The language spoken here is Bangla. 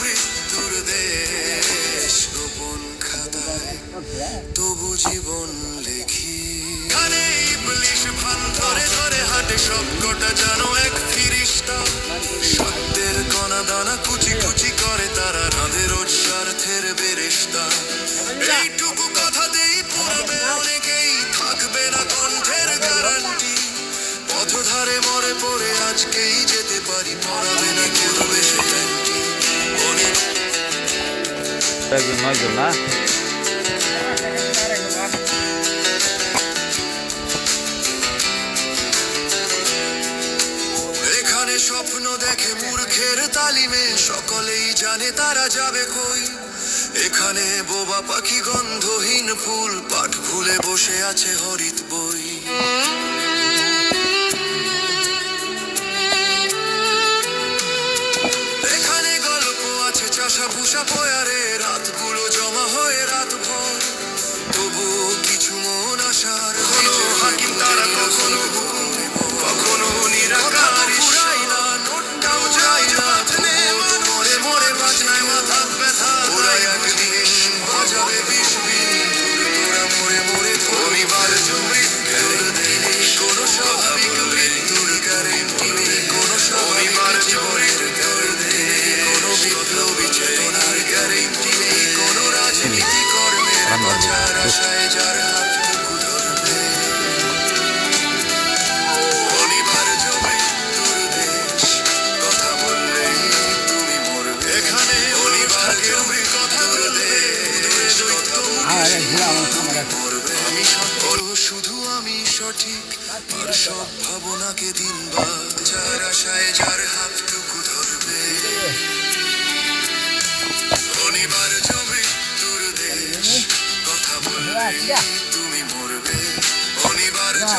মৃত্যুর দেশ গোপন খাতায় তবু জীবন লেখি। খানে ইবলিশ ভান ধরে ধরে হাটে সবকটা যেন এক ফিরিস্তা। সত্যের কণা দানা কুচি কুচি করে তারা রাঁধে রোজ স্বার্থের বেরেস্তা। এইটুকু কথা দেই পুরবে অনেকেই থাকবে না কণ্ঠের গ্যারান্টি পথধারে মরে পড়ে আজকেই যেতে পারি পড়াবে একজন নয়জন এখানে স্বপ্ন দেখে মূর্খের তালিমে সকলেই জানে তারা যাবে কই। এখানে বোবা পাখি গন্ধহীন ফুল, পাট ভুলে বসে আছে হরিত বই। ভুষা পয়ারে রাতগুলো জমা হয়ে রাত ভর। তবুও কিছু মন আসার হলো হাকিম তারা কখনো আশায় যার হাতটুকু ধরবে অনিবার্য মৃত্যুর কথা বললেই তুমি মরবে এখানে অনিবার্য মৃত্যুর দেশ আমি শুধু আমি সঠিক আর সব ভাবনাকে দিন যার আশায় যার হাতটুকু ধরবে অনিবার্য তুমি মরবে অনিবার্য